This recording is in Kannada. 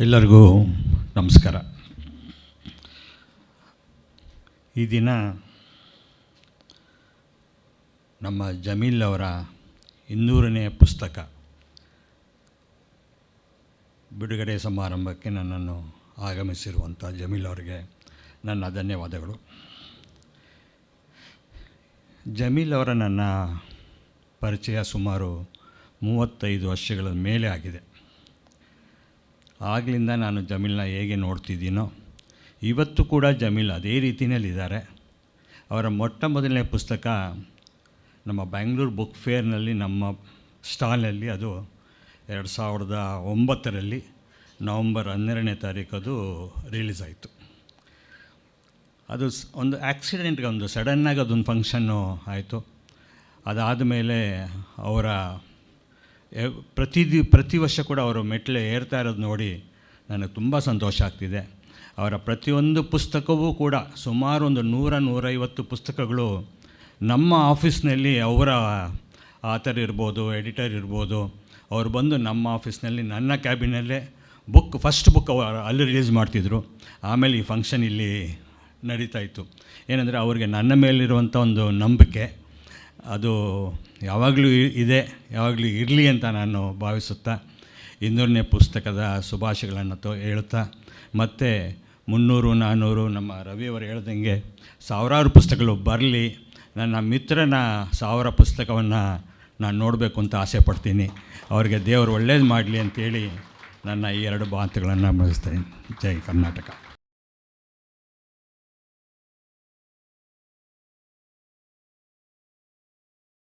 ಎಲ್ಲರಿಗೂ ನಮಸ್ಕಾರ. ಈ ದಿನ ನಮ್ಮ ಜಮೀಲ್ ಅವರ ಇನ್ನೂರನೇ ಪುಸ್ತಕ ಬಿಡುಗಡೆ ಸಮಾರಂಭಕ್ಕೆ ನನ್ನನ್ನು ಆಗಮಿಸಿರುವಂಥ ಜಮೀಲ್ ಅವರಿಗೆ ನನ್ನ ಧನ್ಯವಾದಗಳು. ಜಮೀಲ್ ಅವರ ನನ್ನ ಪರಿಚಯ ಸುಮಾರು ಮೂವತ್ತೈದು ವರ್ಷಗಳ ಮೇಲೆ ಆಗಿದೆ. ಆಗಲಿಂದ ನಾನು ಜಮೀಲ್ನ ಹೇಗೆ ನೋಡ್ತಿದ್ದೀನೋ, ಇವತ್ತು ಕೂಡ ಜಮೀಲ್ ಅದೇ ರೀತಿಯಲ್ಲಿದ್ದಾರೆ. ಅವರ ಮೊಟ್ಟ ಮೊದಲನೇ ಪುಸ್ತಕ ನಮ್ಮ ಬ್ಯಾಂಗ್ಳೂರು ಬುಕ್ ಫೇರ್ನಲ್ಲಿ, ನಮ್ಮ ಸ್ಟಾಲಲ್ಲಿ ಅದು ಎರಡು ಸಾವಿರದ ಒಂಬತ್ತರಲ್ಲಿ ನವಂಬರ್ ಹನ್ನೆರಡನೇ ತಾರೀಕದು ರಿಲೀಸ್ ಆಯಿತು. ಅದು ಒಂದು ಆ್ಯಕ್ಸಿಡೆಂಟ್ಗೆ ಒಂದು ಸಡನ್ನಾಗಿ ಅದೊಂದು ಫಂಕ್ಷನ್ನು ಆಯಿತು. ಅದಾದ ಮೇಲೆ ಅವರ ಪ್ರತಿ ಪ್ರತಿ ವರ್ಷ ಕೂಡ ಅವರು ಮೆಟ್ಲು ಏರ್ತಾ ಇರೋದು ನೋಡಿ ನನಗೆ ತುಂಬ ಸಂತೋಷ ಆಗ್ತಿದೆ. ಅವರ ಪ್ರತಿಯೊಂದು ಪುಸ್ತಕವೂ ಕೂಡ ಸುಮಾರು ಒಂದು ನೂರ ನೂರೈವತ್ತು ಪುಸ್ತಕಗಳು ನಮ್ಮ ಆಫೀಸ್ನಲ್ಲಿ ಅವರ ಆಥರ್ ಇರ್ಬೋದು, ಎಡಿಟರ್ ಇರ್ಬೋದು, ಅವ್ರು ಬಂದು ನಮ್ಮ ಆಫೀಸ್ನಲ್ಲಿ ನನ್ನ ಕ್ಯಾಬಿನಲ್ಲೇ ಬುಕ್, ಫಸ್ಟ್ ಬುಕ್ ಅವರು ಅಲ್ಲಿ ರಿಲೀಸ್ ಮಾಡ್ತಿದ್ರು. ಆಮೇಲೆ ಈ ಫಂಕ್ಷನ್ ಇಲ್ಲಿ ನಡೀತಾ ಇತ್ತು. ಏನಂದರೆ ಅವ್ರಿಗೆ ನನ್ನ ಮೇಲಿರುವಂಥ ಒಂದು ನಂಬಿಕೆ. ಅದು ಯಾವಾಗಲೂ ಇದೆ, ಯಾವಾಗಲೂ ಇರಲಿ ಅಂತ ನಾನು ಭಾವಿಸುತ್ತಾ, ಇನ್ನೂರನೇ ಪುಸ್ತಕದ ಶುಭಾಶಯಗಳನ್ನು ತೋ ಹೇಳ್ತಾ ಮತ್ತು ಮುನ್ನೂರು ನಾನ್ನೂರು ನಮ್ಮ ರವಿಯವರು ಹೇಳ್ದಂಗೆ ಸಾವಿರಾರು ಪುಸ್ತಕಗಳು ಬರಲಿ, ನನ್ನ ಮಿತ್ರನ ಸಾವಿರ ಪುಸ್ತಕವನ್ನು ನಾನು ನೋಡಬೇಕು ಅಂತ ಆಸೆ ಪಡ್ತೀನಿ. ಅವರಿಗೆ ದೇವರು ಒಳ್ಳೇದು ಮಾಡಲಿ ಅಂತೇಳಿ ನನ್ನ ಈ ಎರಡು ಮಾತುಗಳನ್ನು ಮುಗಿಸ್ತೇನೆ ಜೈ ಕರ್ನಾಟಕ.